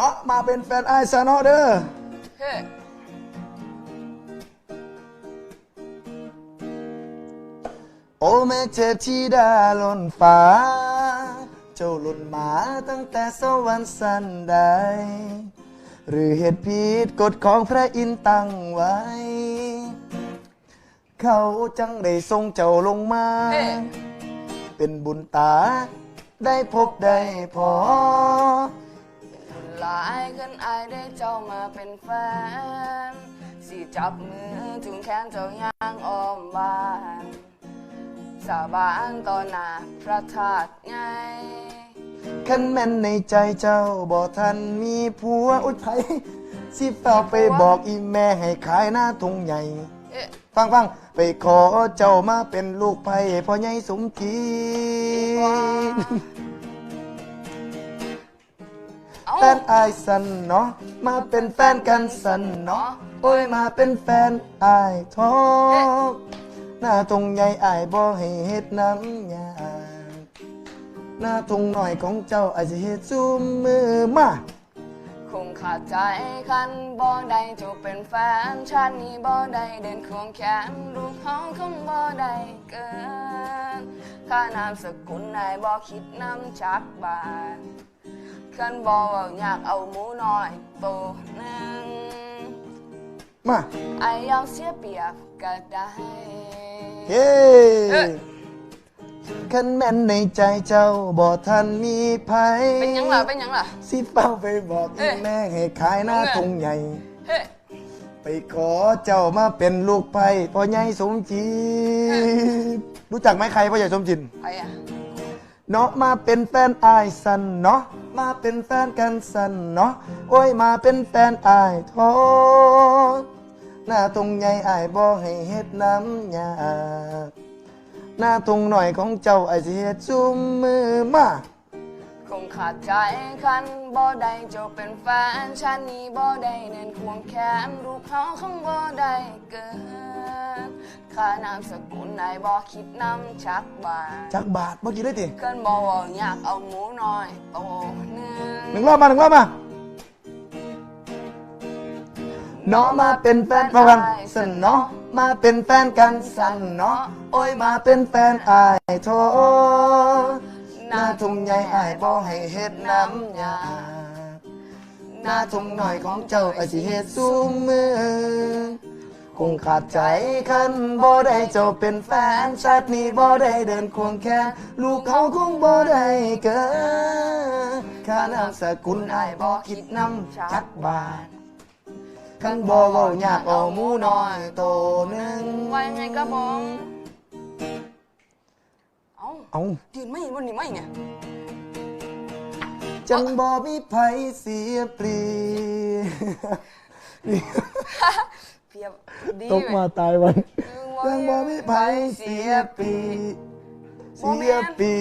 เนาะมาเป็นแฟนไอ้ายซะเนาะเด้อเฮ้โอ้แม่เทพธิดาล้นฟ้า เจ้าหล่นมาตั้งแต่สวรรค์สันใด หรือเหตุผิดกฎของพระอินทร์ตั้งไว้ เขาจังได้ทรงเจ้าลงมา เฮ้เป็นบุญตาได้พบได้พอ หลายขึ้นอายได้เจ้ามาเป็นแฟน สิจับมือถึงแขนเจ้าย่างอ้อมบ้าน สาบานต่อหน้าพระธาตุไงขันแม่นในใจเจ้าบ่ทันมีผัวอุยไผสิเฝ้าไปบอกอีแม่ให้ขายหน้าทงใหญ่ เอ๊ะฟังฟังไปขอเจ้ามาเป็นลูกไผ่พ่อใหญ่สมกีเอ้า แฟนอายสันเนาะมาเป็นแฟนกันสันเนาะโอ้ยมาเป็นแฟนอายท้อหน้าตรงใหญ่อายบ่ให้เฮ็ดน้ำยาหน้าตรงหน่อยของเจ้าอาจจะเฮ็ดซุมมือมาคงขาดใจคันบ่ได้จบเป็นแฟนชาตินี้บ่ได้เดินควงแขนลูกเขาคงบ่ได้เกินค่านามสกุลนายบ่คิดน้ำจักบาท คันบ่เว้าอยากเอาหมูน้อยโตหนึงมาไอายยอมเสียเปรียบก็ได้ เฮ้เอ้ยขันแม่นในใจเจ้าบ่ทันมีไผเป็นหยังล่ะเป็นหยังล่ะ สิเฝ้าไปบอกเอ้อีย แม่ให้ขายหน้าทงใหญ่ เฮ้ ไปขอเจ้ามาเป็นลูกไผ่พ่อใหญ่สมจีเอ้ยรู้จักไหมใครพ่อใหญ่สมจินไปอะ เนาะมาเป็นแฟนอายสันเนาะมาเป็นแฟนกันสันเนาะโอ้ยมาเป็นแฟนอายทอหน้าตรงใหญ่อายบ่ให้เฮ็ดน้ำยาหน้าตรงหน่อยของเจ้าอายสิเฮ็ดซุมมือมาคงขาดใจคันบ่ได้เจบเป็นแฟนชาตินี้บ่ได้เดินควงแขนลูกเขาคงบ่ได้เกิด ค่านามสกุลนายบ่คิดนำชักบาทจักบาทเมื่อกี้ได้ติเกินบ่เว้าอยากเอาหมูน้อยโตหนึหนึ่งงรอบมาหนึ่งรอบมาเนาะมาเป็นแฟนพกันสันเนาะมาเป็นแฟนกันสันเนาะโอ้ยมาเป็นแฟนอายโทหน้าทุ่งใหญ่อายบ่ให้เฮ็ดน้ำยาหน้าทุ่งหน่อยของเจ้าอาจสิเฮ็ดซุมมือ คงขาดใจคันบ่ได้เจ้าเป็นแฟนชาตินี้บ่ได้เดินควงแขนลูกเขาคงบ่ได้เกิดค่านามสกุลอายบ่คิดนำจักบาทคันบ่เว้าอยากเอาหมูน้อยโตหนึงว่ายังไงกระบองเอ้าเอายืนไม่วันนี้ไม่เนี่ย จังบ่มีไผเสียเปรียบ เพียบดีตกมาตายวันเว้ยจังบ่มีไผเสียเปรียบเสียเปรี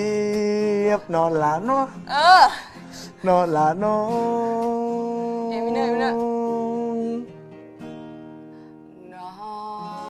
ยบนอนหลาเนาะเออนอนหลาน้อเอ้ยไม่เหนื่อยไม่เหนื่อย